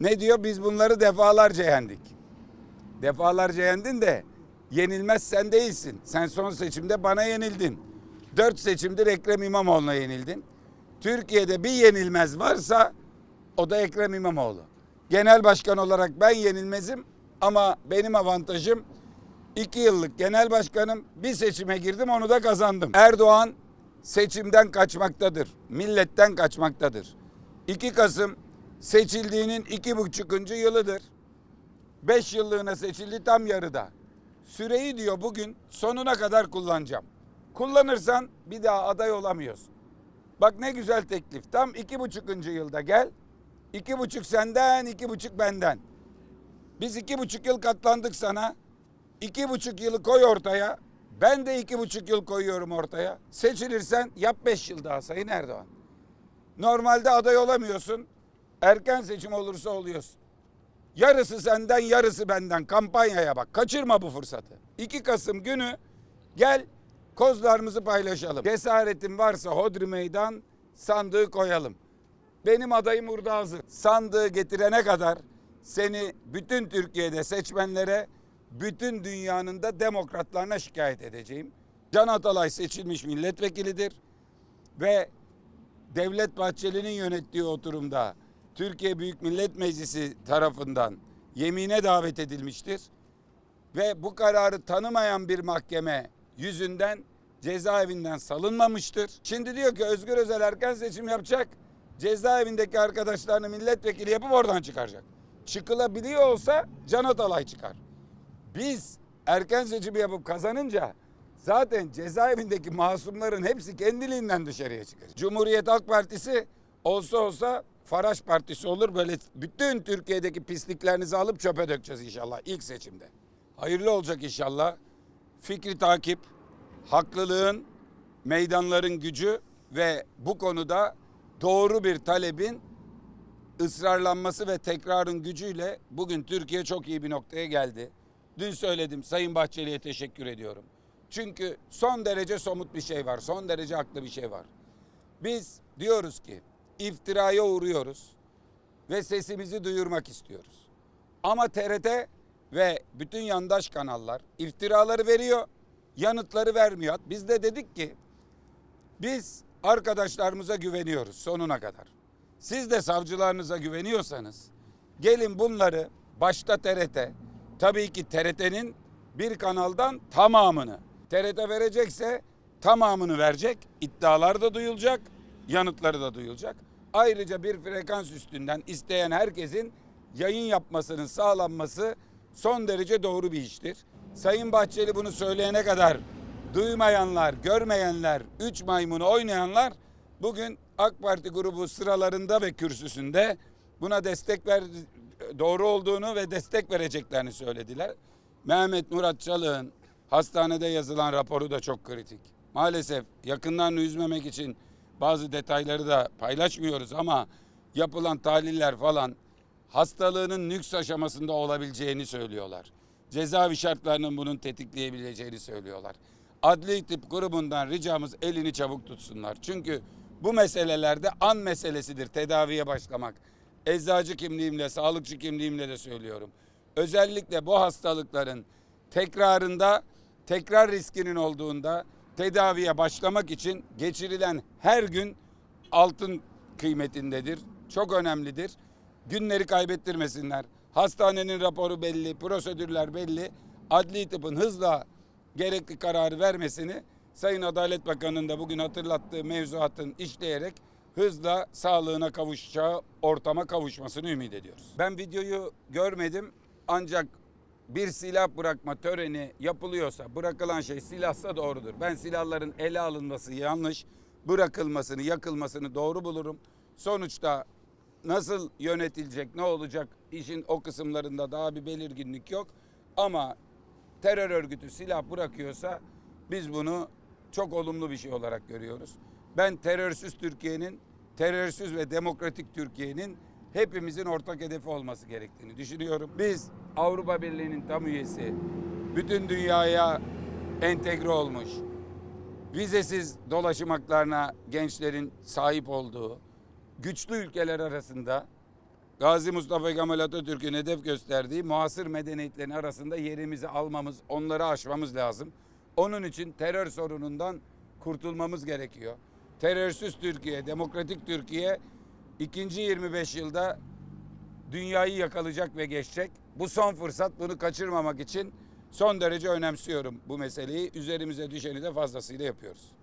Ne diyor? Biz bunları defalarca yendik. Defalarca yendin de yenilmez sen değilsin. Sen son seçimde bana yenildin. Dört seçimdir Ekrem İmamoğlu'na yenildin. Türkiye'de bir yenilmez varsa o da Ekrem İmamoğlu. Genel başkan olarak ben yenilmezim ama benim avantajım iki yıllık genel başkanım. Bir seçime girdim onu da kazandım. Erdoğan seçimden kaçmaktadır. Milletten kaçmaktadır. 2 Kasım seçildiğinin iki buçukuncu yılıdır. 5 yıllığına seçildi tam yarıda. Süreyi diyor bugün sonuna kadar kullanacağım. Kullanırsan bir daha aday olamıyorsun. Bak ne güzel teklif. Tam iki buçukuncu yılda gel. İki buçuk senden, iki buçuk benden. Biz iki buçuk yıl katlandık sana. İki buçuk yılı koy ortaya. Ben de iki buçuk yıl koyuyorum ortaya. Seçilirsen yap beş yıl daha Sayın Erdoğan. Normalde aday olamıyorsun. Erken seçim olursa oluyorsun. Yarısı senden yarısı benden kampanyaya bak. Kaçırma bu fırsatı. 2 Kasım günü gel kozlarımızı paylaşalım. Cesaretin varsa hodri meydan sandığı koyalım. Benim adayım burada hazır. Sandığı getirene kadar seni bütün Türkiye'de seçmenlere, bütün dünyanın da demokratlarına şikayet edeceğim. Can Atalay seçilmiş milletvekilidir ve Devlet Bahçeli'nin yönettiği oturumda Türkiye Büyük Millet Meclisi tarafından yemine davet edilmiştir. Ve bu kararı tanımayan bir mahkeme yüzünden cezaevinden salınmamıştır. Şimdi diyor ki Özgür Özel erken seçim yapacak. Cezaevindeki arkadaşlarını milletvekili yapıp oradan çıkaracak. Çıkılabiliyor olsa Can Atalay çıkar. Biz erken seçimi yapıp kazanınca zaten cezaevindeki masumların hepsi kendiliğinden dışarıya çıkar. Cumhuriyet Halk Partisi olsa olsa Faraş Partisi olur. Böyle bütün Türkiye'deki pisliklerinizi alıp çöpe dökeceğiz inşallah ilk seçimde. Hayırlı olacak inşallah. Fikri takip, haklılığın, meydanların gücü ve bu konuda doğru bir talebin ısrarlanması ve tekrarın gücüyle bugün Türkiye çok iyi bir noktaya geldi. Dün söyledim Sayın Bahçeli'ye teşekkür ediyorum. Çünkü son derece somut bir şey var. Son derece haklı bir şey var. Biz diyoruz ki iftiraya uğruyoruz ve sesimizi duyurmak istiyoruz. Ama TRT ve bütün yandaş kanallar iftiraları veriyor, yanıtları vermiyor. Biz de dedik ki biz arkadaşlarımıza güveniyoruz sonuna kadar. Siz de savcılarınıza güveniyorsanız gelin bunları başta TRT, tabii ki TRT'nin bir kanaldan tamamını TRT verecekse tamamını verecek. iddialar da duyulacak, yanıtları da duyulacak. Ayrıca bir frekans üstünden isteyen herkesin yayın yapmasının sağlanması son derece doğru bir iştir. Sayın Bahçeli bunu söyleyene kadar duymayanlar, görmeyenler, üç maymunu oynayanlar bugün AK Parti grubu sıralarında ve kürsüsünde buna destek ver doğru olduğunu ve destek vereceklerini söylediler. Mehmet Murat Çalık'ın hastanede yazılan raporu da çok kritik. Maalesef yakınlarını üzmemek için bazı detayları da paylaşmıyoruz ama yapılan tahliller falan hastalığının nüks aşamasında olabileceğini söylüyorlar. Cezaevi şartlarının bunun tetikleyebileceğini söylüyorlar. Adli tıp grubundan ricamız elini çabuk tutsunlar. Çünkü bu meselelerde an meselesidir tedaviye başlamak. Eczacı kimliğimle, sağlıkçı kimliğimle de söylüyorum. Özellikle bu hastalıkların tekrarında, tekrar riskinin olduğunda tedaviye başlamak için geçirilen her gün altın kıymetindedir. Çok önemlidir. Günleri kaybettirmesinler. Hastanenin raporu belli, prosedürler belli. Adli tıpın hızla gerekli kararı vermesini Sayın Adalet Bakanı'nın da bugün hatırlattığı mevzuatın işleyerek hızla sağlığına kavuşacağı ortama kavuşmasını ümit ediyoruz. Ben videoyu görmedim ancak bir silah bırakma töreni yapılıyorsa bırakılan şey silahsa doğrudur. Ben silahların ele alınması yanlış, bırakılmasını, yakılmasını doğru bulurum. Sonuçta nasıl yönetilecek, ne olacak işin o kısımlarında daha bir belirginlik yok. Ama terör örgütü silah bırakıyorsa biz bunu çok olumlu bir şey olarak görüyoruz. Ben terörsüz Türkiye'nin, terörsüz ve demokratik Türkiye'nin hepimizin ortak hedefi olması gerektiğini düşünüyorum. Biz Avrupa Birliği'nin tam üyesi, bütün dünyaya entegre olmuş, vizesiz dolaşım haklarına gençlerin sahip olduğu güçlü ülkeler arasında Gazi Mustafa Kemal Atatürk'ün hedef gösterdiği muasır medeniyetlerin arasında yerimizi almamız, onları aşmamız lazım. Onun için terör sorunundan kurtulmamız gerekiyor. Terörsüz Türkiye, demokratik Türkiye ikinci 25 yılda dünyayı yakalayacak ve geçecek. Bu son fırsat. Bunu kaçırmamak için son derece önemsiyorum bu meseleyi. Üzerimize düşeni de fazlasıyla yapıyoruz.